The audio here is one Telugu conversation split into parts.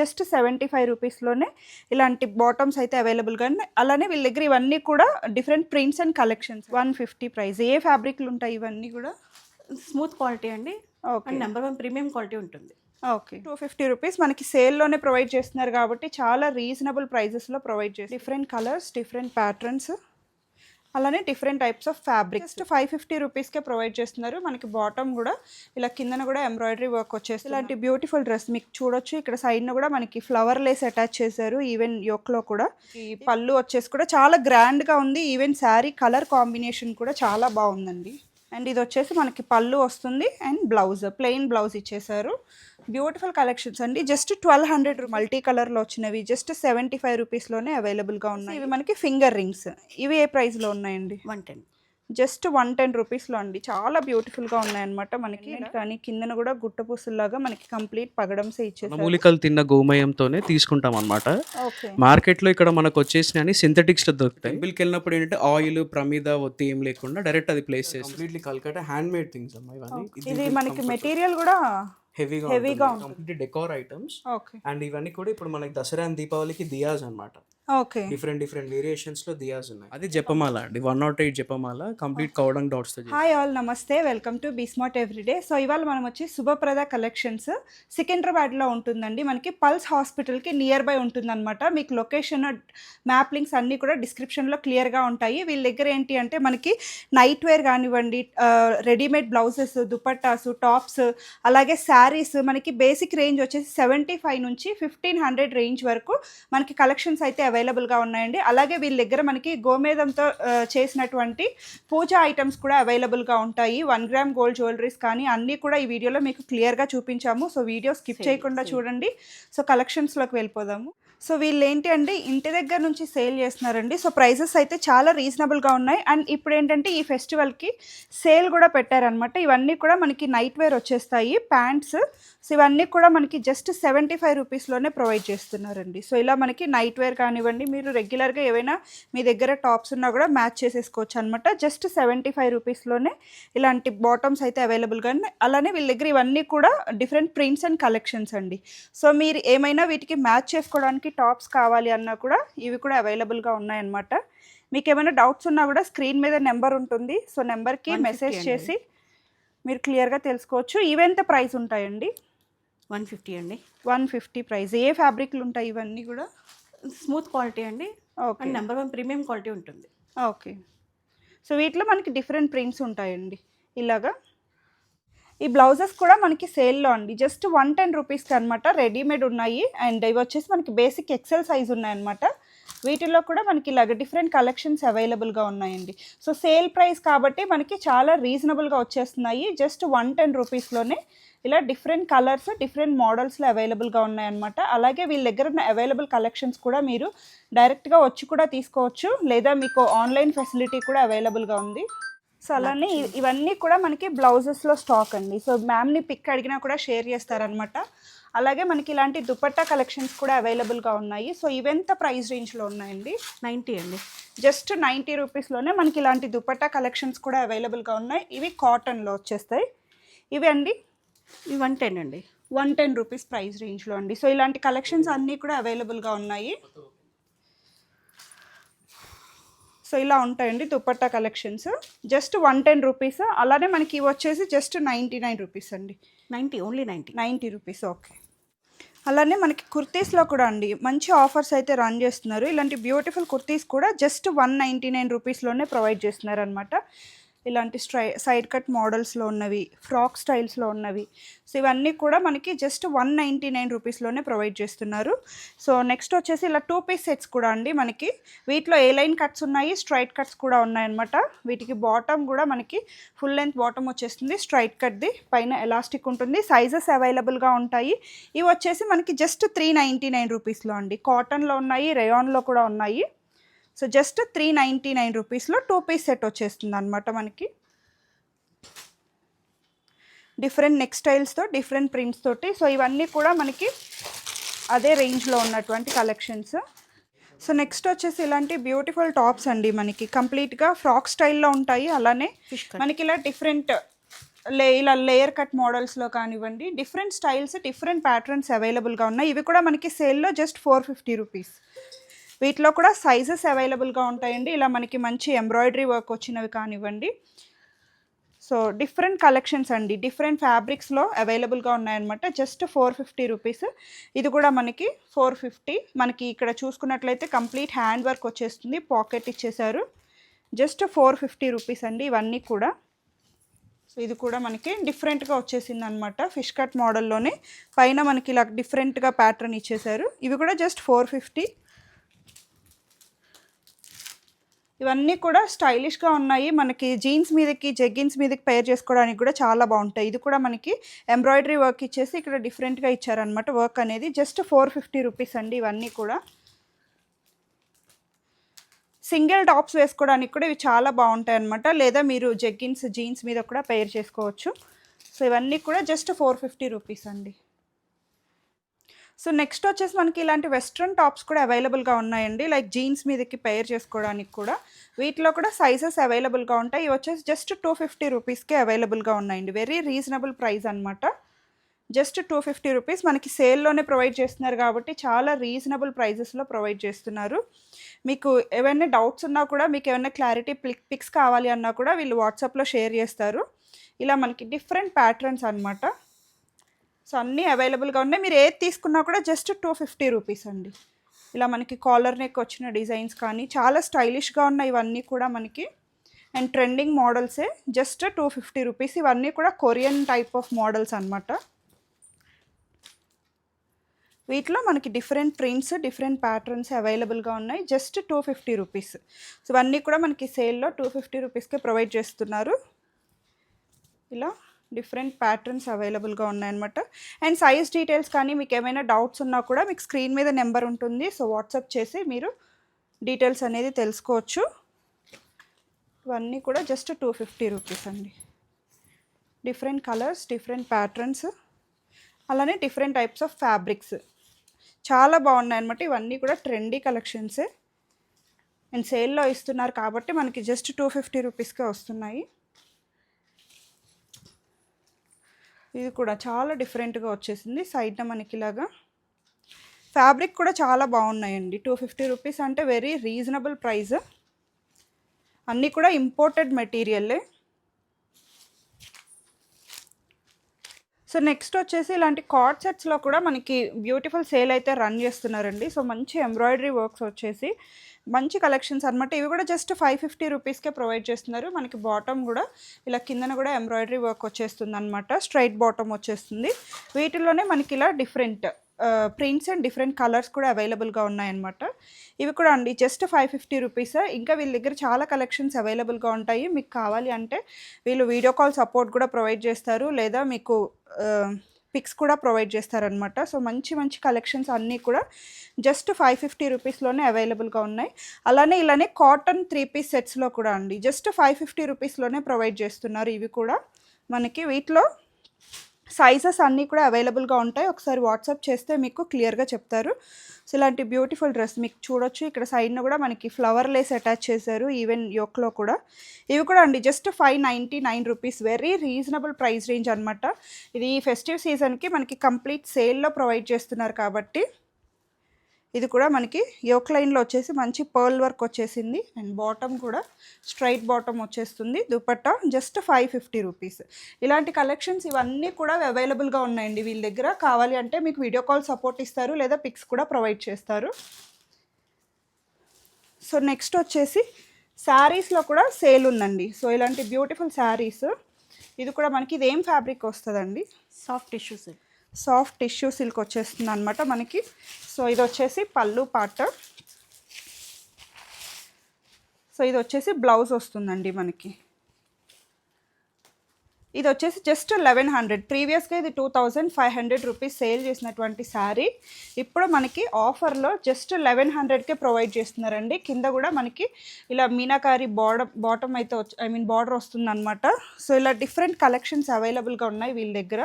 జస్ట్ సెవెంటీ ఫైవ్ రూపీస్లోనే ఇలాంటి బాటమ్స్ అయితే అవైలబుల్గా ఉన్నాయి. అలానే వీళ్ళ దగ్గర ఇవన్నీ కూడా different prints and collections. One fifty price. ఏ ఫ్యాబ్రిక్లు ఉంటాయి ఇవన్నీ కూడా? స్మూత్ క్వాలిటీ అండి. Okay. And number one premium quality ఉంటుంది. ఓకే. టూ ఫిఫ్టీ రూపీస్ మనకి సేల్లోనే ప్రొవైడ్ చేస్తున్నారు కాబట్టి చాలా రీజనబుల్ ప్రైజెస్లో ప్రొవైడ్ చేస్తారు డిఫరెంట్ కలర్స్ డిఫరెంట్ ప్యాటర్న్స్. అలానే different types of fabric just five fifty రూపీస్కే ప్రొవైడ్ చేస్తున్నారు. మనకి బాటమ్ కూడా ఇలా కిందన కూడా ఎంబ్రాయిడరీ వర్క్ వచ్చేసి ఇలాంటి బ్యూటిఫుల్ డ్రెస్ మీకు చూడొచ్చు. ఇక్కడ సైడ్న కూడా మనకి ఫ్లవర్ లేస్ అటాచ్ చేశారు ఈవెన్ యోక్లో కూడా. ఈ పళ్ళు వచ్చేసి కూడా చాలా గ్రాండ్గా ఉంది. ఈవెన్ శారీ కలర్ కాంబినేషన్ కూడా చాలా బాగుందండి. అండ్ ఇది వచ్చేసి మనకి పళ్ళు వస్తుంది అండ్ బ్లౌజ్ ప్లెయిన్ బ్లౌజ్ ఇచ్చేసారు బ్యూటిఫుల్ కలెక్షన్స్ అండి. జస్ట్ ట్వెల్వ్ హండ్రెడ్ మల్టీ కలర్లో వచ్చినవి జస్ట్ సెవెంటీ ఫైవ్ రూపీస్లోనే అవైలబుల్గా ఉన్నాయి. ఇవి మనకి ఫింగర్ రింగ్స్. ఇవి ఏ ప్రైస్లో ఉన్నాయండి? One ten. Just one ten రూపీస్లో అండి. చాలా బ్యూటిఫుల్గా ఉన్నాయన్నమాట మనకి. కానీ కిందన కూడా గుట్ట పూసల్లాగా మనకి కంప్లీట్ పగడంసే ఇచ్చేసారు. మూలికలు తిన్న గోమయంతోనే తీసుకుంటాం అనమాట ఓకే. మార్కెట్లో ఇక్కడ మనకు వచ్చేసిన అని సింథటిక్స్ దొరుకుతాయి. టెంపుల్కి వెళ్ళినప్పుడు ఏంటంటే ఆయిల్ ప్రమిద ఒత్తి ఏం లేకుండా డైరెక్ట్ అది ప్లేస్ చేసి completely Calcutta hand made things ఇది మనకి మెటీరియల్ కూడా హెవీగా heavyగా హెవీగా complete decor items okay and ఇవన్నీ కూడా ఇప్పుడు మనకి దసరా అండ్ దీపావళికి దియాస్ అన్నమాట. ఓకే. డిఫరెంట్ డిఫరెంట్ వేరియేషన్స్లో దియాస్ ఉన్నాయి. అది జపమాల అండి. వన్ నాట్ ఎయిట్ జపమాల కంప్లీట్ కౌడంగ్ డాట్స్తో హాయ్ ఆల్ నమస్తే. Welcome to B Smart everyday so ఇవాళ మనం వచ్చి శుభప్రద కలెక్షన్స్ సికింద్రాబాద్లో ఉంటుందండి. మనకి పల్స్ హాస్పిటల్కి నియర్ బై ఉంటుందన్నమాట. మీకు లొకేషన్ మ్యాప్ లింక్స్ అన్నీ కూడా డిస్క్రిప్షన్లో క్లియర్గా ఉంటాయి. వీళ్ళ దగ్గర ఏంటి అంటే మనకి నైట్ వేర్ కానివ్వండి రెడీమేడ్ బ్లౌజెస్ దుపట్టాస్ టాప్స్ అలాగే శారీస్ మనకి బేసిక్ రేంజ్ వచ్చేసి సెవెంటీ ఫైవ్ నుంచి ఫిఫ్టీన్ హండ్రెడ్ రేంజ్ వరకు మనకి కలెక్షన్స్ అయితే అవైలబుల్గా ఉన్నాయండి. అలాగే వీళ్ళ దగ్గర మనకి గోమేదంతో చేసినటువంటి పూజా ఐటమ్స్ కూడా అవైలబుల్గా ఉంటాయి. వన్ గ్రామ్ గోల్డ్ జ్యువెలరీస్ కానీ అన్నీ కూడా ఈ వీడియోలో మీకు క్లియర్గా చూపించాము. సో వీడియో స్కిప్ చేయకుండా. చూడండి. సో కలెక్షన్స్లోకి వెళ్ళిపోదాము. సో వీళ్ళు ఏంటి అంటే ఇంటి దగ్గర నుంచి సేల్ చేస్తున్నారండి. సో ప్రైజెస్ అయితే చాలా రీజనబుల్గా ఉన్నాయి. అండ్ ఇప్పుడు ఏంటంటే ఈ ఫెస్టివల్కి సేల్ కూడా పెట్టారనమాట. ఇవన్నీ కూడా మనకి నైట్ వేర్ వచ్చేస్తాయి ప్యాంట్స్. సో ఇవన్నీ కూడా మనకి జస్ట్ సెవెంటీ ఫైవ్ రూపీస్లోనే ప్రొవైడ్ చేస్తున్నారండి. సో ఇలా మనకి నైట్ వేర్ కానివ్వండి మీరు రెగ్యులర్గా ఏవైనా మీ దగ్గర టాప్స్ ఉన్నా కూడా మ్యాచ్ చేసేసుకోవచ్చు అనమాట జస్ట్ సెవెంటీ ఫైవ్ రూపీస్లోనే ఇలాంటి బాటమ్స్ అయితే అవైలబుల్గా ఉన్నాయి. అలానే వీళ్ళ దగ్గర ఇవన్నీ కూడా డిఫరెంట్ ప్రింట్స్ అండ్ కలెక్షన్స్ అండి. సో మీరు ఏమైనా వీటికి మ్యాచ్ చేసుకోవడానికి టాప్స్ కావాలి అన్నా కూడా ఇవి కూడా అవైలబుల్గా ఉన్నాయన్నమాట మీకు ఏమైనా డౌట్స్ ఉన్నా కూడా స్క్రీన్ మీద నెంబర్ ఉంటుంది. సో నెంబర్కి 150 మెసేజ్. చేసి మీరు క్లియర్గా తెలుసుకోవచ్చు. ఇవెంత ప్రైస్ ఉంటాయండి? వన్ ఫిఫ్టీ అండి. One fifty price. ఏ ఫ్యాబ్రిక్లు ఉంటాయి ఇవన్నీ కూడా? స్మూత్ క్వాలిటీ అండి. Okay. And number one premium quality ఉంటుంది. ఓకే. సో వీటిలో మనకి డిఫరెంట్ ప్రింట్స్ ఉంటాయండి. ఇలాగా. ఈ బ్లౌజెస్ కూడా మనకి సేల్లో అండి. జస్ట్ వన్ టెన్ రూపీస్కి అనమాట రెడీమేడ్ ఉన్నాయి. అండ్ ఇవి వచ్చేసి మనకి బేసిక్ ఎక్సెల్ సైజ్ ఉన్నాయన్నమాట. వీటిలో కూడా మనకి ఇలాగ డిఫరెంట్ కలెక్షన్స్ అవైలబుల్గా ఉన్నాయండి. సో సేల్ ప్రైస్ కాబట్టి మనకి చాలా రీజనబుల్గా వచ్చేస్తున్నాయి. జస్ట్ వన్ టెన్ రూపీస్లోనే ఇలా డిఫరెంట్ కలర్స్ డిఫరెంట్ మోడల్స్లో అవైలబుల్గా ఉన్నాయన్నమాట. అలాగే వీళ్ళ దగ్గర ఉన్న అవైలబుల్ కలెక్షన్స్ కూడా మీరు డైరెక్ట్గా వచ్చి కూడా తీసుకోవచ్చు. లేదా మీకు ఆన్లైన్ ఫెసిలిటీ కూడా అవైలబుల్గా ఉంది. సో అలానే ఇవన్నీ కూడా మనకి బ్లౌజెస్లో స్టాక్ అండి. సో మ్యామ్ని పిక్ అడిగినా కూడా షేర్ చేస్తారనమాట అలాగే మనకి ఇలాంటి దుపట్టా కలెక్షన్స్ కూడా అవైలబుల్గా ఉన్నాయి. సో ఇవెంత ప్రైస్ రేంజ్లో ఉన్నాయండి? నైంటీ అండి. జస్ట్ నైంటీ రూపీస్లోనే మనకి ఇలాంటి దుపట్టా కలెక్షన్స్ కూడా అవైలబుల్గా ఉన్నాయి. ఇవి కాటన్లో వచ్చేస్తాయి. ఇవి అండి? ఇవి వన్ టెన్ అండి. వన్ టెన్ రూపీస్ ప్రైస్ రేంజ్లో అండి. సో ఇలాంటి కలెక్షన్స్ అన్నీ కూడా అవైలబుల్గా ఉన్నాయి. సో ఇలా ఉంటాయండి dupatta collections. Just one ten rupees. అలానే మనకి ఇవి వచ్చేసి జస్ట్ నైంటీ నైన్ రూపీస్ అండి. Ninety only ninety ninety rupees okay. అలానే మనకి కుర్తీస్లో కూడా అండి మంచి ఆఫర్స్ అయితే రన్ చేస్తున్నారు. ఇలాంటి బ్యూటిఫుల్ కుర్తీస్ కూడా జస్ట్ వన్ నైంటీ నైన్ రూపీస్లోనే ప్రొవైడ్ చేస్తున్నారు అనమాట ఇలాంటి స్ట్రై సైడ్ కట్ మోడల్స్లో ఉన్నవి ఫ్రాక్ స్టైల్స్లో ఉన్నవి. సో ఇవన్నీ కూడా మనకి జస్ట్ వన్ నైంటీ నైన్ రూపీస్లోనే ప్రొవైడ్ చేస్తున్నారు. సో నెక్స్ట్ వచ్చేసి ఇలా టూ పీస్ సెట్స్ కూడా అండి మనకి. వీటిలో ఏ లైన్ కట్స్ ఉన్నాయి? స్ట్రైట్ కట్స్ కూడా ఉన్నాయన్నమాట. వీటికి బాటమ్ కూడా మనకి ఫుల్ లెంత్ బాటమ్ వచ్చేస్తుంది. స్ట్రైట్ కట్ది పైన ఎలాస్టిక్ ఉంటుంది. సైజెస్ అవైలబుల్గా ఉంటాయి. ఇవి వచ్చేసి మనకి జస్ట్ త్రీ నైంటీ నైన్ రూపీస్లో అండి. కాటన్లో ఉన్నాయి రేయాన్లో కూడా ఉన్నాయి. So just three ninety nine రూపీస్లో టూ పీస్ సెట్ వచ్చేస్తుంది అనమాట మనకి. డిఫరెంట్ నెక్ స్టైల్స్తో డిఫరెంట్ ప్రింట్స్ తోటి. సో ఇవన్నీ కూడా మనకి అదే రేంజ్లో ఉన్నటువంటి కలెక్షన్స్. సో నెక్స్ట్ వచ్చేసి ఇలాంటి బ్యూటిఫుల్ టాప్స్ అండి మనకి. కంప్లీట్గా ఫ్రాక్ స్టైల్లో ఉంటాయి. అలానే మనకి ఇలా డిఫరెంట్ లే ఇలా లేయర్ కట్ మోడల్స్లో కానివ్వండి డిఫరెంట్ స్టైల్స్ డిఫరెంట్ ప్యాటర్న్స్ అవైలబుల్గా ఉన్నాయి. ఇవి కూడా మనకి సేల్లో జస్ట్ ఫోర్ ఫిఫ్టీ రూపీస్. వీటిలో కూడా సైజెస్ అవైలబుల్గా ఉంటాయండి. ఇలా మనకి మంచి ఎంబ్రాయిడరీ వర్క్ వచ్చినవి కానివ్వండి. సో డిఫరెంట్ కలెక్షన్స్ అండి. డిఫరెంట్ ఫ్యాబ్రిక్స్లో అవైలబుల్గా ఉన్నాయన్నమాట. జస్ట్ ఫోర్ ఫిఫ్టీ రూపీస్ ఇది కూడా మనకి ఫోర్ ఫిఫ్టీ మనకి ఇక్కడ చూసుకున్నట్లయితే కంప్లీట్ హ్యాండ్ వర్క్ వచ్చేస్తుంది. పాకెట్ ఇచ్చేసారు జస్ట్ ఫోర్ ఫిఫ్టీ రూపీస్ అండి ఇవన్నీ కూడా. సో ఇది కూడా మనకి డిఫరెంట్గా వచ్చేసింది అనమాట ఫిష్ కట్ మోడల్లోనే పైన మనకి ఇలా డిఫరెంట్గా ప్యాటర్న్ ఇచ్చేసారు ఇవి కూడా జస్ట్ ఫోర్ ఫిఫ్టీ ఇవన్నీ కూడా స్టైలిష్గా ఉన్నాయి. మనకి జీన్స్ మీదకి జగ్గిన్స్ మీదకి పేర్ చేసుకోవడానికి కూడా చాలా బాగుంటాయి. ఇది కూడా మనకి ఎంబ్రాయిడరీ వర్క్ ఇచ్చేసి ఇక్కడ డిఫరెంట్గా ఇచ్చారనమాట వర్క్ అనేది. జస్ట్ ఫోర్ ఫిఫ్టీ రూపీస్ అండి ఇవన్నీ కూడా. సింగిల్ టాప్స్ వేసుకోవడానికి కూడా ఇవి చాలా బాగుంటాయి అనమాట లేదా మీరు జగ్గిన్స్ జీన్స్ మీద కూడా పేర్ చేసుకోవచ్చు. సో ఇవన్నీ కూడా జస్ట్ ఫోర్ ఫిఫ్టీ రూపీస్ అండి. సో నెక్స్ట్ వచ్చేసి మనకి ఇలాంటి వెస్ట్రన్ టాప్స్ కూడా అవైలబుల్గా ఉన్నాయండి. లైక్ జీన్స్ మీదకి పేర్ చేసుకోవడానికి కూడా. వీటిలో కూడా సైజెస్ అవైలబుల్గా ఉంటాయి. ఇవి వచ్చేసి జస్ట్ టూ ఫిఫ్టీ రూపీస్కి అవైలబుల్గా ఉన్నాయండి. వెరీ రీజనబుల్ ప్రైస్ అనమాట జస్ట్ టూ ఫిఫ్టీ రూపీస్ మనకి సేల్లోనే ప్రొవైడ్ చేస్తున్నారు కాబట్టి చాలా రీజనబుల్ ప్రైజెస్లో ప్రొవైడ్ చేస్తున్నారు. మీకు ఏమైనా డౌట్స్ ఉన్నా కూడా మీకు ఏమైనా క్లారిటీ పిక్ పిక్స్ కావాలి అన్నా కూడా వీళ్ళు వాట్సాప్లో షేర్ చేస్తారు. ఇలా మనకి డిఫరెంట్ ప్యాటర్న్స్ అనమాట సో అన్నీ అవైలబుల్గా ఉన్నాయి. మీరు ఏది తీసుకున్నా కూడా జస్ట్ టూ ఫిఫ్టీ రూపీస్ అండి. ఇలా మనకి కాలర్ నెక్ వచ్చిన డిజైన్స్ కానీ చాలా స్టైలిష్గా ఉన్నాయి ఇవన్నీ కూడా మనకి. అండ్ ట్రెండింగ్ మోడల్సే జస్ట్ టూ ఫిఫ్టీ రూపీస్. ఇవన్నీ కూడా కొరియన్ టైప్ ఆఫ్ మోడల్స్ అనమాట వీటిలో మనకి డిఫరెంట్ ప్రింట్స్ డిఫరెంట్ ప్యాటర్న్స్ అవైలబుల్గా ఉన్నాయి. Just two fifty rupees. So ఇవన్నీ కూడా మనకి సేల్లో టూ ఫిఫ్టీ రూపీస్కే ప్రొవైడ్ చేస్తున్నారు. ఇలా డిఫరెంట్ ప్యాటర్న్స్ అవైలబుల్గా ఉన్నాయన్నమాట. అండ్ సైజ్ డీటెయిల్స్ కానీ మీకు ఏమైనా డౌట్స్ ఉన్నా కూడా మీకు స్క్రీన్ మీద నెంబర్ ఉంటుంది. సో వాట్సాప్ చేసి మీరు డీటెయిల్స్ అనేది తెలుసుకోవచ్చు. ఇవన్నీ కూడా జస్ట్ టూ ఫిఫ్టీ రూపీస్ అండి. డిఫరెంట్ కలర్స్ డిఫరెంట్ ప్యాటర్న్స్ అలానే డిఫరెంట్ టైప్స్ ఆఫ్ ఫ్యాబ్రిక్స్. చాలా బాగున్నాయి అనమాట ఇవన్నీ కూడా ట్రెండీ కలెక్షన్సే. అండ్ సేల్లో ఇస్తున్నారు కాబట్టి మనకి జస్ట్ టూ ఫిఫ్టీ రూపీస్కే వస్తున్నాయి. ఇది కూడా చాలా డిఫరెంట్గా వచ్చేసింది. సైడ్న మనకి ఇలాగా ఫ్యాబ్రిక్ కూడా చాలా బాగున్నాయండి. టూ ఫిఫ్టీ రూపీస్ అంటే వెరీ రీజనబుల్ ప్రైస్. అన్నీ కూడా ఇంపోర్టెడ్ మెటీరియల్లే సో నెక్స్ట్ వచ్చేసి ఇలాంటి కార్డ్ సెట్స్లో కూడా మనకి బ్యూటిఫుల్ సేల్ అయితే రన్ చేస్తున్నారండి. సో మంచి ఎంబ్రాయిడరీ వర్క్స్ వచ్చేసి మంచి కలెక్షన్స్ అనమాట ఇవి కూడా జస్ట్ ఫైవ్ ఫిఫ్టీ రూపీస్కే ప్రొవైడ్ చేస్తున్నారు. మనకి బాటమ్ కూడా ఇలా కిందన కూడా ఎంబ్రాయిడరీ వర్క్ వచ్చేస్తుంది అనమాట స్ట్రైట్ బాటమ్ వచ్చేస్తుంది. వీటిలోనే మనకి ఇలా different prints and different colours కూడా అవైలబుల్గా ఉన్నాయన్నమాట. ఇవి కూడా అండి జస్ట్ ఫైవ్ ఫిఫ్టీ రూపీస్ ఇంకా వీళ్ళ దగ్గర చాలా కలెక్షన్స్ అవైలబుల్గా ఉంటాయి. మీకు కావాలి అంటే వీళ్ళు వీడియో కాల్ సపోర్ట్ కూడా ప్రొవైడ్ చేస్తారు. లేదా మీకు పిక్స్ కూడా ప్రొవైడ్ చేస్తారనమాట సో మంచి మంచి కలెక్షన్స్ అన్నీ కూడా జస్ట్ ఫైవ్ ఫిఫ్టీ రూపీస్లోనే అవైలబుల్గా ఉన్నాయి. అలానే ఇలానే కాటన్ త్రీ పీస్ సెట్స్లో కూడా అండి. జస్ట్ ఫైవ్ ఫిఫ్టీ రూపీస్లోనే ప్రొవైడ్ చేస్తున్నారు ఇవి కూడా. మనకి వీటిలో సైజెస్ అన్నీ కూడా అవైలబుల్గా ఉంటాయి. ఒకసారి వాట్సాప్ చేస్తే మీకు క్లియర్గా చెప్తారు. సో ఇలాంటి బ్యూటిఫుల్ డ్రెస్ మీకు చూడొచ్చు. ఇక్కడ సైడ్న కూడా మనకి ఫ్లవర్ లేస్ అటాచ్ చేశారు. ఈవెన్ యోక్లో కూడా. ఇవి కూడా అండి. Just five ninety nine rupees. Very reasonable price range అనమాట ఇది ఈ ఫెస్టివ్ సీజన్కి మనకి కంప్లీట్ సేల్లో ప్రొవైడ్ చేస్తున్నారు కాబట్టి. ఇది కూడా మనకి యోక్ లైన్లో వచ్చేసి మంచి పర్ల్ వర్క్ వచ్చేసింది. అండ్ బాటమ్ కూడా స్ట్రైట్ బాటమ్ వచ్చేస్తుంది. Dupatta just five fifty rupees. ఇలాంటి కలెక్షన్స్ ఇవన్నీ కూడా అవైలబుల్గా ఉన్నాయండి వీళ్ళ దగ్గర. కావాలి అంటే మీకు వీడియో కాల్ సపోర్ట్ ఇస్తారు లేదా పిక్స్ కూడా ప్రొవైడ్ చేస్తారు. సో నెక్స్ట్ వచ్చేసి శారీస్లో కూడా సేల్ ఉందండి. సో ఇలాంటి బ్యూటిఫుల్ శారీస్. ఇది కూడా మనకి ఇది ఏం ఫ్యాబ్రిక్ వస్తుందండి? Soft tissues soft tissue silk వచ్చేస్తుంది అనమాట మనకి. సో ఇది వచ్చేసి పళ్ళు పాట. సో ఇది వచ్చేసి బ్లౌజ్ వస్తుందండి మనకి. ఇది వచ్చేసి జస్ట్ లెవెన్ హండ్రెడ్. ప్రీవియస్గా ఇది two thousand five hundred rupees sale చేసినటువంటి శారీ. ఇప్పుడు మనకి ఆఫర్లో జస్ట్ లెవెన్ హండ్రెడ్కే ప్రొవైడ్ చేస్తున్నారండి. కింద కూడా మనకి ఇలా మీనాకారి బార్డర్ బాటమ్ అయితే వచ్చి ఐ మీన్ బార్డర్ వస్తుందన్నమాట. సో ఇలా డిఫరెంట్ కలెక్షన్స్ అవైలబుల్గా ఉన్నాయి వీళ్ళ దగ్గర.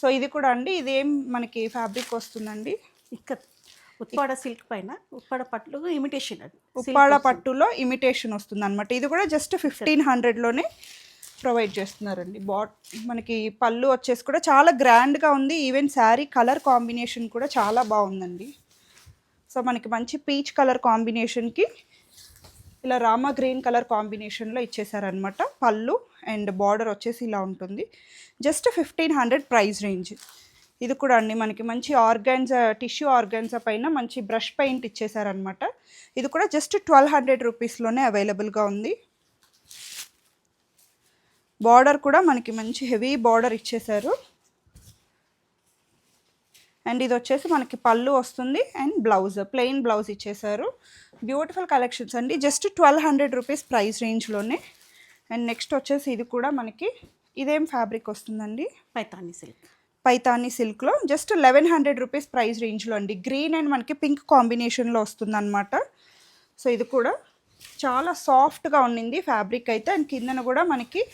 సో ఇది కూడా అండి. ఇదేం మనకి ఫ్యాబ్రిక్ వస్తుందండి. ఇక్కడ ఉప్పాడ సిల్క్ పైన ఉప్పాడ పట్లు ఇమిటేషన్ అది. ఉప్పాడ. పట్టులో ఇమిటేషన్ వస్తుంది అనమాట ఇది కూడా జస్ట్ ఫిఫ్టీన్ హండ్రెడ్లోనే ప్రొవైడ్ చేస్తున్నారండి. బాట్ మనకి పళ్ళు వచ్చేసి కూడా చాలా గ్రాండ్గా ఉంది. ఈవెన్ శారీ కలర్ కాంబినేషన్ కూడా చాలా బాగుందండి. సో మనకి మంచి పీచ్ కలర్ కాంబినేషన్కి ఇలా రామా గ్రీన్ కలర్ కాంబినేషన్లో ఇచ్చేసారనమాట. పళ్ళు అండ్ బార్డర్ వచ్చేసి ఇలా ఉంటుంది. Just fifteen hundred price range. ఇది కూడా అండి మనకి మంచి ఆర్గాన్జా టిష్యూ ఆర్గాన్జా పైన మంచి బ్రష్ పెయింట్ ఇచ్చేసారనమాట. ఇది కూడా జస్ట్ ట్వెల్వ్ హండ్రెడ్ రూపీస్లోనే అవైలబుల్గా ఉంది. బార్డర్ కూడా మనకి మంచి హెవీ బార్డర్ ఇచ్చేసారు. అండ్ ఇది వచ్చేసి మనకి పళ్ళు వస్తుంది అండ్ బ్లౌజ్ ప్లెయిన్ బ్లౌజ్ ఇచ్చేసారు. బ్యూటిఫుల్ కలెక్షన్స్ అండి. Just twelve hundred rupees price రేంజ్లోనే. And next వచ్చేసి ఇది కూడా మనకి ఇదేం ఫ్యాబ్రిక్ వస్తుందండి? పైతాని సిల్క్. పైతాని సిల్క్లో. Just eleven hundred rupees price రేంజ్లో అండి. గ్రీన్ అండ్ మనకి పింక్ కాంబినేషన్లో వస్తుందన్నమాట. సో ఇది కూడా చాలా సాఫ్ట్గా ఉండింది ఫ్యాబ్రిక్ అయితే. అండ్ కిందన కూడా మనకి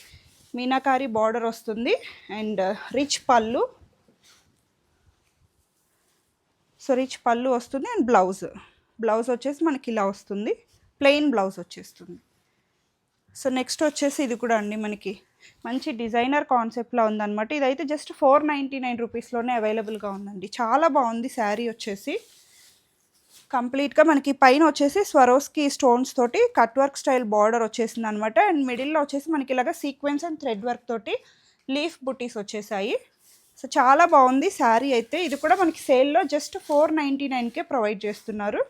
మీనాకారి బార్డర్ వస్తుంది. And rich pallu. So rich pallu వస్తుంది అండ్ బ్లౌజ్. బ్లౌజ్ వచ్చేసి మనకి ఇలా వస్తుంది. ప్లెయిన్ బ్లౌజ్ వచ్చేస్తుంది. సో నెక్స్ట్ వచ్చేసి ఇది కూడా అండి మనకి. మంచి డిజైనర్ కాన్సెప్ట్లో ఉందన్నమాట. ఇదైతే జస్ట్ ఫోర్ నైంటీ నైన్ రూపీస్లోనే అవైలబుల్గా ఉందండి. చాలా బాగుంది శారీ వచ్చేసి. కంప్లీట్గా మనకి పైన వచ్చేసి స్వరోస్కి స్టోన్స్ తోటి కట్ వర్క్ స్టైల్ బార్డర్ వచ్చేసింది అనమాట అండ్ మిడిల్లో వచ్చేసి మనకి ఇలాగ సీక్వెన్స్ అండ్ థ్రెడ్ వర్క్ తోటి లీఫ్ బుటీస్ వచ్చేసాయి. సో చాలా బాగుంది శారీ అయితే. ఇది కూడా మనకి సేల్లో జస్ట్ ఫోర్ నైంటీ నైన్కే ప్రొవైడ్ చేస్తున్నారు.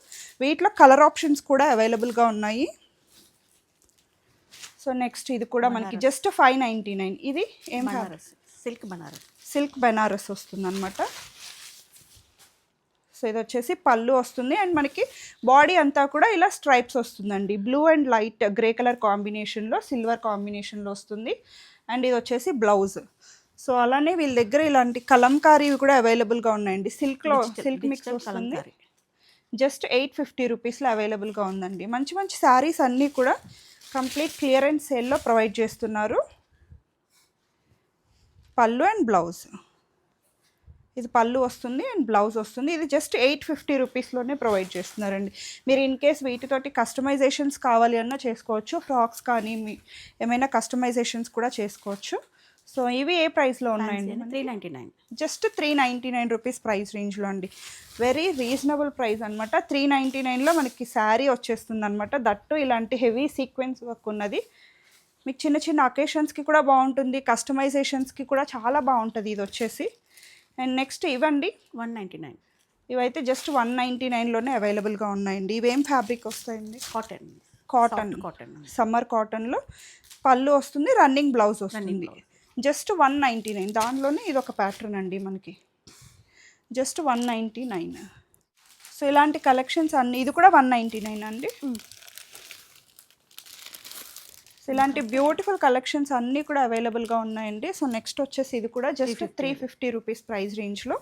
వీటిలో కలర్ ఆప్షన్స్ కూడా అవైలబుల్గా ఉన్నాయి. సో నెక్స్ట్ ఇది కూడా మనకి జస్ట్ ఫైవ్ నైంటీ నైన్. ఇది ఏం బనారస్. సిల్క్ బనారస్. సిల్క్ బెనారస్ వస్తుంది అనమాట సో ఇది వచ్చేసి పళ్ళు వస్తుంది. అండ్ మనకి బాడీ అంతా కూడా ఇలా స్ట్రైప్స్ వస్తుందండి. Blue and light grey colour కాంబినేషన్లో సిల్వర్ కాంబినేషన్లో వస్తుంది. అండ్ ఇది వచ్చేసి బ్లౌజ్. సో అలానే వీళ్ళ దగ్గర ఇలాంటి కలంకారీవి కూడా అవైలబుల్గా ఉన్నాయండి. సిల్క్లో సిల్క్ మిక్స్ వస్తుంది. కలంకారీ. జస్ట్ ఎయిట్ ఫిఫ్టీ రూపీస్లో అవైలబుల్గా ఉందండి. మంచి మంచి శారీస్ అన్నీ కూడా కంప్లీట్ క్లియరెన్స్ సేల్లో ప్రొవైడ్ చేస్తున్నారు. పళ్ళు అండ్ బ్లౌజ్. ఇది పళ్ళు వస్తుంది అండ్ బ్లౌజ్ వస్తుంది. ఇది జస్ట్ ఎయిట్ ఫిఫ్టీ రూపీస్లోనే ప్రొవైడ్ చేస్తున్నారండి. మీరు ఇన్ కేస్ వీటితోటి కస్టమైజేషన్స్ కావాలి అన్నా చేసుకోవచ్చు. ఫ్రాక్స్ కానీ మీ ఏమైనా కస్టమైజేషన్స్ కూడా చేసుకోవచ్చు. సో ఇవి ఏ ప్రైస్లో ఉన్నాయండి? Three ninety nine just three ninety nine rupees price రేంజ్లో అండి. వెరీ రీజనబుల్ ప్రైస్ అనమాట త్రీ నైంటీ నైన్లో మనకి శారీ వచ్చేస్తుంది అనమాట దట్టు ఇలాంటి హెవీ సీక్వెన్స్ వర్క్ ఉన్నది. మీకు చిన్న చిన్న అకేషన్స్కి కూడా బాగుంటుంది. కస్టమైజేషన్స్కి కూడా చాలా బాగుంటుంది ఇది వచ్చేసి. అండ్ నెక్స్ట్ ఇవండి. వన్ నైంటీ నైన్ ఇవైతే జస్ట్ వన్ నైంటీ నైన్లోనే అవైలబుల్గా ఉన్నాయండి. ఇవేం ఫ్యాబ్రిక్ వస్తాయండి? కాటన్ కాటన్ కాటన్ సమ్మర్ కాటన్లో పళ్ళు వస్తుంది రన్నింగ్ బ్లౌజ్ వస్తుంది. Just one ninety nine. దానిలోనే ఇది ఒక ప్యాటర్న్ అండి మనకి. Just one ninety nine. So ఇలాంటి కలెక్షన్స్ అన్ని ఇది కూడా వన్ నైంటీ నైన్ అండి. సో ఇలాంటి బ్యూటిఫుల్ కలెక్షన్స్ అన్నీ కూడా అవైలబుల్గా ఉన్నాయండి. సో నెక్స్ట్ వచ్చేసి ఇది కూడా just three fifty rupees price రేంజ్లో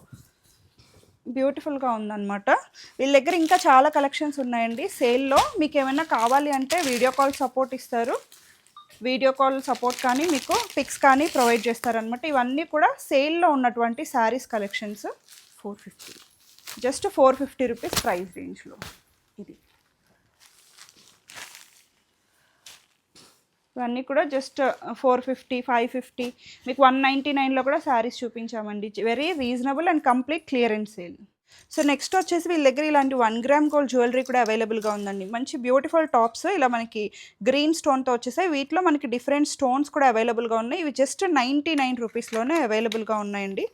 బ్యూటిఫుల్గా ఉందన్నమాట. వీళ్ళ దగ్గర ఇంకా చాలా కలెక్షన్స్ ఉన్నాయండి. సేల్లో మీకు ఏమైనా కావాలి అంటే వీడియో కాల్ సపోర్ట్ ఇస్తారు. వీడియో కాల్ సపోర్ట్ కానీ మీకు పిక్స్ కానీ ప్రొవైడ్ చేస్తారనమాట ఇవన్నీ కూడా సేల్లో ఉన్నటువంటి saris collections four fifty. Just four fifty rupees price రేంజ్లో ఇది. ఇవన్నీ కూడా just four fifty five fifty. మీకు వన్ నైంటీ నైన్లో కూడా saris చూపించామండి. Very reasonable and complete clearance sale. So next వచ్చేసి వీళ్ళ దగ్గర ఇలాంటి వన్ గ్రామ్ గోల్డ్ జ్యువెలరీ కూడా అవైలబుల్గా ఉందండి. మంచి బ్యూటిఫుల్ టాప్స్ ఇలా మనకి గ్రీన్ స్టోన్తో వచ్చేసాయి. వీటిలో మనకి డిఫరెంట్ స్టోన్స్ కూడా అవైలబుల్గా ఉన్నాయి. ఇవి జస్ట్ నైంటీ నైన్ రూపీస్లోనే అవైలబుల్గా ఉన్నాయండి.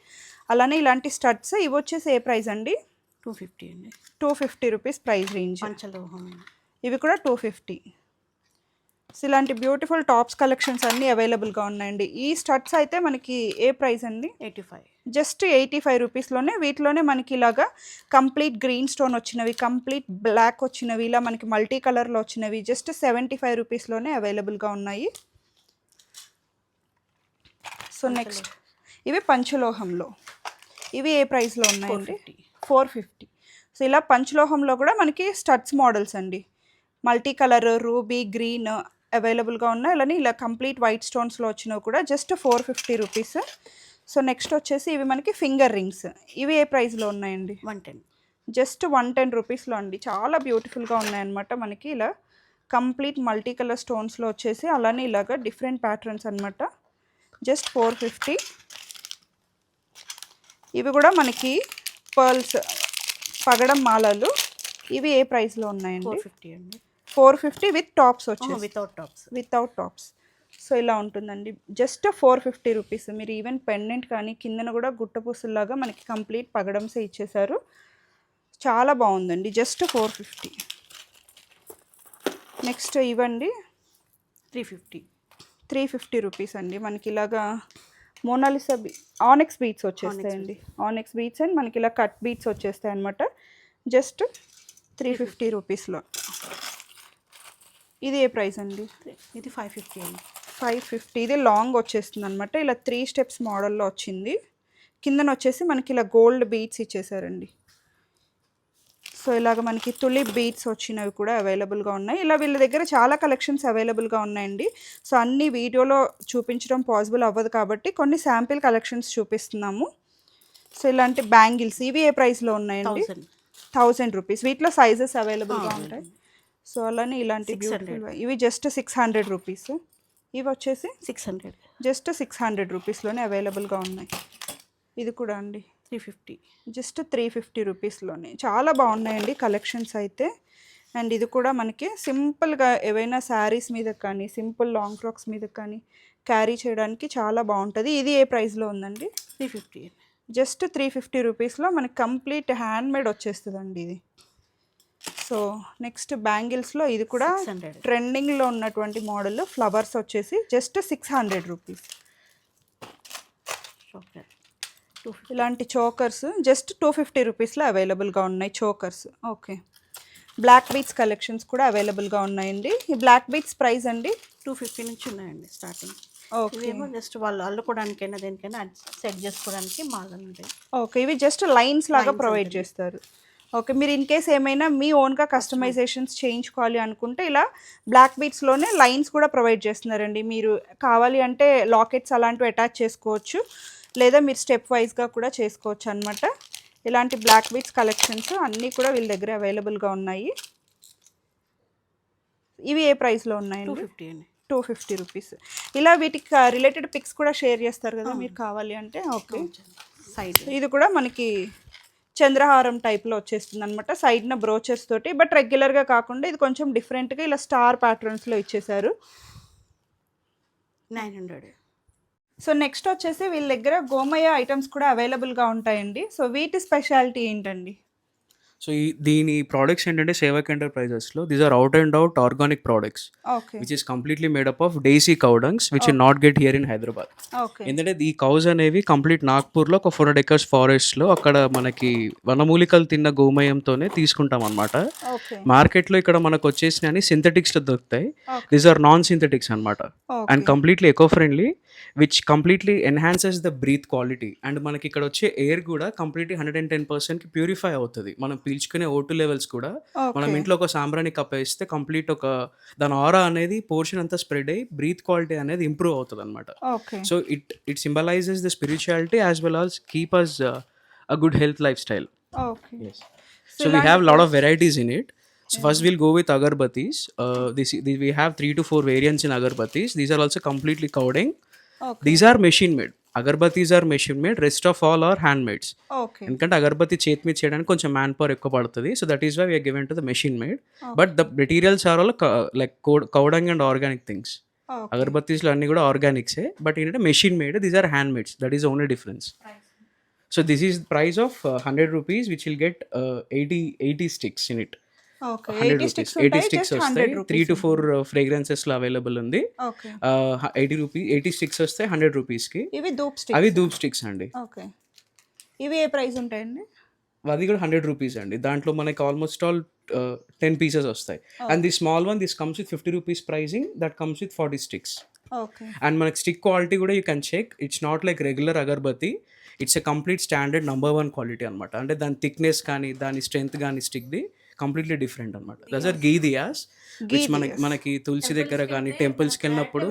అలానే ఇలాంటి స్టడ్స్ ఇవి వచ్చేసి ఏ ప్రైస్ అండి? టూ ఫిఫ్టీ అండి. Two fifty rupees price range పంచలోహం ఇవి కూడా టూ ఫిఫ్టీ ఇలాంటి బ్యూటిఫుల్ టాప్స్ కలెక్షన్స్ అన్నీ అవైలబుల్గా ఉన్నాయండి. ఈ స్టడ్స్ అయితే మనకి ఏ ప్రైస్ అండి? Eighty five. Just eighty five రూపీస్లోనే వీటిలోనే మనకి ఇలాగా కంప్లీట్ గ్రీన్ స్టోన్ వచ్చినవి కంప్లీట్ బ్లాక్ వచ్చినవి ఇలా మనకి మల్టీ కలర్లో వచ్చినవి జస్ట్ సెవెంటీ ఫైవ్ రూపీస్లోనే అవైలబుల్గా ఉన్నాయి. సో నెక్స్ట్ ఇవి పంచలోహంలో. ఇవి ఏ ప్రైస్లో ఉన్నాయండి? Four fifty. సో ఇలా పంచలోహంలో కూడా మనకి స్టడ్స్ మోడల్స్ అండి. మల్టీ కలర్ రూబీ గ్రీన్ అవైలబుల్గా ఉన్నాయి అలానే ఇలా కంప్లీట్ వైట్ స్టోన్స్లో వచ్చినవి కూడా just four fifty rupees. So next వచ్చేసి ఇవి మనకి ఫింగర్ రింగ్స్. ఇవి ఏ ప్రైస్లో ఉన్నాయండి? One ten. Just one ten రూపీస్లో అండి. చాలా బ్యూటిఫుల్గా ఉన్నాయన్నమాట మనకి ఇలా కంప్లీట్ మల్టీ కలర్ స్టోన్స్లో వచ్చేసి అలానే ఇలాగ డిఫరెంట్ ప్యాటర్న్స్ అనమాట జస్ట్ ఫోర్ ఫిఫ్టీ. ఇవి కూడా మనకి పర్ల్స్ పగడం మాలలు. ఇవి ఏ ప్రైస్లో ఉన్నాయండి? ఫిఫ్టీ అండి. ఫోర్ ఫిఫ్టీ విత్ టాప్స్ వచ్చేసి. Without tops without tops so ఇలా ఉంటుందండి. Just four fifty rupees. మీరు ఈవెన్ పెండెంట్ కానీ కిందన కూడా గుట్టపూసల్లాగా మనకి కంప్లీట్ పగడంసే ఇచ్చేసారు చాలా బాగుందండి. Just four fifty. నెక్స్ట్ ఇవ్వండి. Three fifty. Three fifty rupees అండి. మనకి ఇలాగా మోనాలిసా బీ ఆనెక్స్ బీట్స్ వచ్చేస్తాయండి. ఆనెక్స్ బీట్స్ అండ్ మనకి ఇలా కట్ బీట్స్ వచ్చేస్తాయి అనమాట జస్ట్ త్రీ ఫిఫ్టీ రూపీస్లో. ఇది ఏ ప్రైస్ అండి? ఇది ఫైవ్ ఫిఫ్టీ అండి. Five fifty. ఇది లాంగ్ వచ్చేస్తుంది అనమాట ఇలా త్రీ స్టెప్స్ మోడల్లో వచ్చింది. కిందన వచ్చేసి మనకి ఇలా గోల్డ్ బీట్స్ ఇచ్చేసారండి. సో ఇలాగ మనకి తులిప్ బీట్స్ వచ్చినవి కూడా అవైలబుల్గా ఉన్నాయి. ఇలా వీళ్ళ దగ్గర చాలా కలెక్షన్స్ అవైలబుల్గా ఉన్నాయండి. సో అన్ని వీడియోలో చూపించడం పాసిబుల్ అవ్వదు కాబట్టి కొన్ని శాంపిల్ కలెక్షన్స్ చూపిస్తున్నాము. సో ఇలాంటి బ్యాంగిల్స్ ఇవి ఏ ప్రైస్లో ఉన్నాయండి? థౌసండ్. Thousand rupees. వీటిలో సైజెస్ అవైలబుల్గా ఉంటాయి. సో అలానే ఇలాంటి 600. బ్యూటిఫుల్ ఇవి జస్ట్ సిక్స్ హండ్రెడ్ రూపీస్ ఇవి వచ్చేసి six hundred just six hundred రూపీస్లోనే అవైలబుల్గా ఉన్నాయి. ఇది కూడా అండి. Three fifty just three fifty రూపీస్లోనే చాలా బాగున్నాయండి కలెక్షన్స్ అయితే. అండ్ ఇది కూడా మనకి సింపుల్గా ఏవైనా శారీస్ మీద కానీ సింపుల్ లాంగ్ ఫ్రాక్స్ మీద కానీ క్యారీ చేయడానికి చాలా బాగుంటుంది. ఇది ఏ ప్రైస్లో ఉందండి? Three fifty just three fifty రూపీస్లో మనకి కంప్లీట్ హ్యాండ్ మేడ్ వచ్చేస్తుందండి ఇది. సో నెక్స్ట్ బ్యాంగిల్స్లో ఇది కూడా ట్రెండింగ్లో ఉన్నటువంటి మోడల్ ఫ్లవర్స్ వచ్చేసి జస్ట్ సిక్స్ హండ్రెడ్ రూపీస్. ఇలాంటి చోకర్స్ జస్ట్ టూ ఫిఫ్టీ రూపీస్లో అవైలబుల్గా ఉన్నాయి chokers okay black beads collections కూడా అవైలబుల్గా ఉన్నాయండి. ఈ బ్లాక్ బీట్స్ ప్రైస్ అండి? టూ ఫిఫ్టీ నుంచి ఉన్నాయండి స్టార్టింగ్ ఓకే ఇవేమో జస్ట్ వాళ్ళు అల్లుకోవడానికైనా దేనికైనా సెట్ చేసుకోవడానికి మాలు ఉంటాయి ఓకే ఇవి జస్ట్ లైన్స్ లాగా ప్రొవైడ్ చేస్తారు. ఓకే మీరు ఇన్ కేస్ ఏమైనా మీ ఓన్గా కస్టమైజేషన్స్ చేయించుకోవాలి అనుకుంటే ఇలా బ్లాక్ బీట్స్లోనే లైన్స్ కూడా ప్రొవైడ్ చేస్తున్నారండి. మీరు కావాలి అంటే లాకెట్స్ అలాంటివి అటాచ్ చేసుకోవచ్చు లేదా మీరు స్టెప్ వైజ్గా కూడా చేసుకోవచ్చు అనమాట ఇలాంటి బ్లాక్ బీట్స్ కలెక్షన్స్ అన్నీ కూడా వీళ్ళ దగ్గర అవైలబుల్గా ఉన్నాయి. ఇవి ఏ ప్రైస్లో టూ ఉన్నాయండి? ఫిఫ్టీ అండి. Two fifty rupees. ఇలా వీటికి రిలేటెడ్ పిక్స్ కూడా షేర్ చేస్తారు కదా మీరు కావాలి అంటే ఓకే. సైడ్. ఇది కూడా మనకి చంద్రహారం టైప్లో వచ్చేస్తుంది అనమాట సైడ్న బ్రోచర్స్ తోటి బట్ రెగ్యులర్గా కాకుండా ఇది కొంచెం డిఫరెంట్గా ఇలా స్టార్ ప్యాటర్న్స్లో ఇచ్చేసారు నైన్ హండ్రెడ్ సో నెక్స్ట్ వచ్చేసి వీళ్ళ దగ్గర గోమయ ఐటమ్స్ కూడా అవైలబుల్గా ఉంటాయండి. సో వీటి స్పెషాలిటీ ఏంటండి? సో ఈ దీని ప్రోడక్ట్స్ ఏంటంటే Sevak ఎంటర్ప్రైజెస్లో these are out and out organic products which is completely made up of desi cow dungs which in not get here in Hyderabad ఎందుకంటే ఈ కౌస్ అనేవి కంప్లీట్ నాగ్పూర్లో ఒక ఫోర్ హండ్రెడ్ ఎకర్స్ ఫారెస్ట్లో అక్కడ మనకి వనమూలికలు తిన్న గోమయంతోనే తీసుకుంటాం అనమాట మార్కెట్లో ఇక్కడ మనకు వచ్చేసినవి సింథటిక్స్లో దొరుకుతాయి. దీస్ ఆర్ నాన్ సింథటిక్స్ అనమాట and completely eco friendly which completely enhances the breath quality and మనకి ఇక్కడ వచ్చే ఎయిర్ కూడా కంప్లీట్లీ హండ్రెడ్ అండ్ టెన్ పర్సెంట్కి ప్యూరిఫై అవుతుంది. మనం పీల్చుకునే ఓటు లెవెల్స్ కూడా మనం ఇంట్లో ఒక సాంబ్రాన్ని కప్పేస్తే కంప్లీట్ ఒక దాని ఆరా అనేది పోర్షన్ అంతా స్ప్రెడ్ అయ్యి బ్రీత్ క్వాలిటీ అనేది ఇంప్రూవ్ అవుతుంది అనమాట so it it symbolises the spirituality as well as keep us a good health lifestyle we have a lot of varieties in it. So first we'll go with agarbatis. Uh, this, this we have three to four variants in agarbatis. These are also completely cowding. These are machine made. Agarbattis are machine made rest of all are hand mades ఎందుకంటే అగర్బత్తి చేతి మీద చేయడానికి కొంచెం మ్యాన్ పవర్ ఎక్కువ పడుతుంది. So that is why we are given to the machine made but the materials are all like cow dung and organic things అగర్బత్తీస్లో అన్ని కూడా ఆర్గానిక్సే బట్ ఏంటంటే machine made these are hand mades that is only difference so this is price of hundred rupees which will get eighty eighty sticks in it hundred eighty rupees sticks eighty sticks వస్తాయి. త్రీ రూపీస్ టు ఫోర్ ఫ్రేగ్రెన్సెస్లో అవైలబుల్ ఉంది. ఎయిటీ రూపీస్ ఎయిటీ స్టిక్స్ వస్తాయి హండ్రెడ్ ఇవి ధూప్ స్టిక్ అవి ధూప్ స్టిక్స్ అండి. ఓకే. ఇవి ఏ ప్రైస్ ఉంటాయండి? అది కూడా హండ్రెడ్ రూపీస్ అండి. దాంట్లో మనకి ఆల్మోస్ట్ ఆల్ టెన్ పీసెస్ వస్తాయి. And the small one this comes with fifty rupees pricing that comes with forty sticks and మనకి స్టిక్ క్వాలిటీ కూడా you can check it's not like regular agarbatti it's a complete standard number one quality అనమాట అంటే దాని థిక్నెస్ కానీ దాని స్ట్రెంత్ కానీ స్టిక్ది కంప్లీట్లీ డిఫరెంట్ అనమాట this are ghee diyas which మనకి మనకి తులసి దగ్గర కానీ టెంపుల్స్కి వెళ్ళినప్పుడు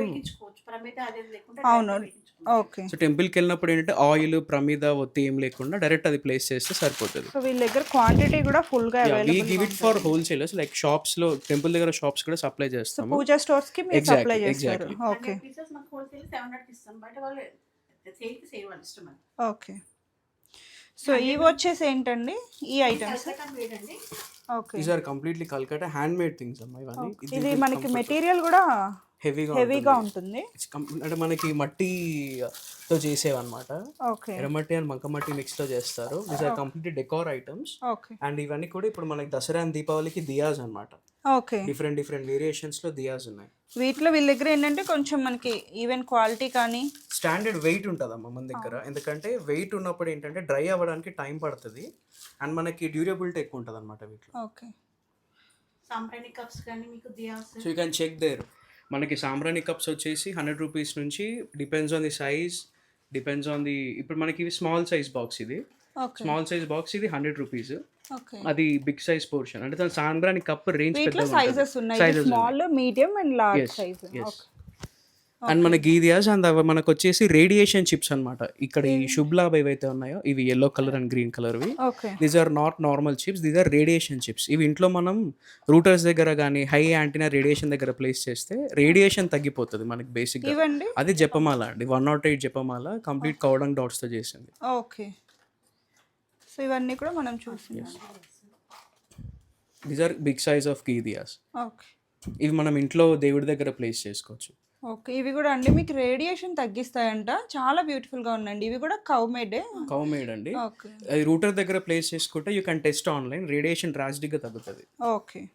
అవును. ఓకే సో టెంపుల్కి వెళ్ళినప్పుడు ఏంటంటే ఆయిల్ ప్రమిద ఒత్తి ఏం లేకుండా డైరెక్ట్ అది ప్లేస్ చేస్తే సరిపోతుంది. సో వీళ్ళ దగ్గర క్వాంటిటీ కూడా ఫుల్గా we give it for wholesalers like షాప్స్లో టెంపుల్ దగ్గర షాప్స్ కూడా సప్లై చేస్తాము. పూజా స్టోర్స్కి మీరు సప్లై చేస్తారు. ఓకే ఓకే సో ఇవి వచ్చేసి ఏంటండి? ఈ items these are completely Calcutta hand made things అమ్మా ఇవన్నీ. ఇది మనకి మెటీరియల్ కూడా హెవీగా హెవీగా ఉంటుంది. అంటే మనకి మట్టితో చేసేవన్నమాట. ఓకే. ఎర్రమట్టి అండ్ మంకమట్టి మిక్స్తో చేస్తారు. These are complete decor items okay. And ఇవన్నీ కూడా ఇప్పుడు మనకి దసరా అండ్ దీపావళికి దియాస్ అన్నమాట. ఓకే. డిఫరెంట్ డిఫరెంట్ వేరియేషన్స్లో దియాస్ ఉన్నాయి. వీటిలో వీళ్ళ దగ్గర ఏంటంటే కొంచెం మనకి ఈవెన్ క్వాలిటీ కానీ స్టాండర్డ్ వెయిట్ ఉంటుందమ్మా మన దగ్గర. ఎందుకంటే వెయిట్ ఉన్నప్పుడు ఏంటంటే డ్రై అవ్వడానికి టైం పడుతుంది. అండ్ మనకి డ్యూరబిలిటీ ఎక్కువ ఉంటుంది అనమాట వీటిలో. ఓకే. సాంబ్రాణి కప్స్ కానీ మీకు diyas so you can check there. మనకి సాంబ్రాణి కప్స్ వచ్చేసి హండ్రెడ్ రూపీస్ నుంచి depends on the size depends on the ఇప్పుడు మనకి ఇవి స్మాల్ సైజ్ బాక్స్ ఇది. ఓకే. స్మాల్ సైజ్ బాక్స్ ఇది హండ్రెడ్ రూపీస్. ఓకే. అది బిగ్ సైజ్ పోర్షన్. అంటే దాని సాంబ్రాణి కప్ రేంజ్ సైజెస్ ఉన్నాయి. Small medium and large size okay and మన గీదియాస్ అండ్ అవి మనకు వచ్చేసి రేడియేషన్ చిప్స్ అన్నమాట. ఇక్కడ ఈ శుభ్ లాభ్ ఏవైతే ఉన్నాయో ఇవి yellow colour and green కలర్వి these are not normal chips these are radiation chips ఇవి ఇంట్లో మనం రూటర్స్ దగ్గర కానీ హై యాంటీనా రేడియేషన్ దగ్గర ప్లేస్ చేస్తే రేడియేషన్ తగ్గిపోతుంది మనకి ఇవండి? అది జపమాల అండి. వన్ నాట్ ఎయిట్ జపమాల కంప్లీట్ కౌడంగ్ డాట్స్తో చేసింది. ఓకే సో ఇవన్నీ కూడా మనం చూసి these are big size of ghee diyas. Okay ఇవి మనం ఇంట్లో దేవుడి దగ్గర ప్లేస్ చేసుకోవచ్చు. ఓకే ఇవి కూడా అండి. మీకు రేడియేషన్ తగ్గిస్తాయంట. చాలా బ్యూటిఫుల్గా ఉన్నాయండి. ఇవి కూడా కవ్ మేడే? కౌ మేడ్ అండి. ఓకే. అది రూటర్ దగ్గర ప్లేస్ చేసుకుంటే you can test online. Radiation డ్రాస్టిక్గా తగ్గుతుంది. ఓకే.